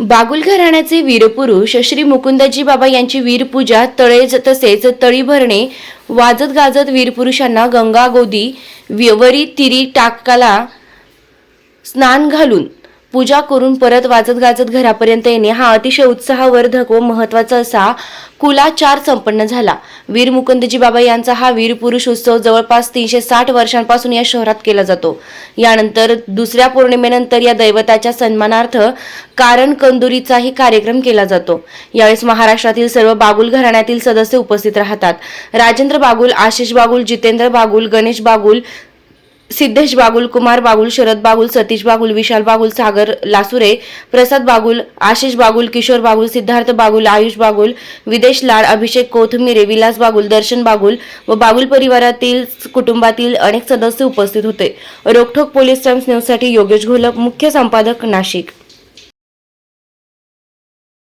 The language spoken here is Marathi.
बागुल घराण्याचे वीरपुरुष श्री मुकुंदजी बाबा यांची वीरपूजा तळेज तसेच तळी भरणे वाजत गाजत वीरपुरुषांना गंगा गोदी व्यवरी तिरी टाकाला स्नान घालून पूजा करून परत वाजत गाजत घरापर्यंत येणे हा अतिशय उत्साहवर्धक व महत्त्वाचा असा कुलाचार संपन्न झाला. वीर मुकुंदजी बाबा यांचा हा वीर पुरुष उत्सव जवळपास तीनशे साठ वर्षांपासून या शहरात केला जातो. यानंतर दुसऱ्या पौर्णिमेनंतर या दैवताच्या सन्मानार्थ कारण कंदुरीचाही कार्यक्रम केला जातो. यावेळेस महाराष्ट्रातील सर्व बागुल घराण्यातील सदस्य उपस्थित राहतात. राजेंद्र बागुल आशिष बागुल जितेंद्र बागुल गणेश बागुल सिद्धेश बागुल कुमार बागुल शरद बागुल सतीश बागुल विशाल बागुल सागर लासुरे प्रसाद बागुल आशिष बागुल किशोर बागुल सिद्धार्थ बागुल आयुष बागुल विदेश लाड अभिषेक कोथमिरे विलास बागुल दर्शन बागुल व बागुल परिवारातील कुटुंबातील अनेक सदस्य उपस्थित होते. रोकठोक पोलीस टाइम्स न्यूजसाठी योगेश घोलप मुख्य संपादक नाशिक.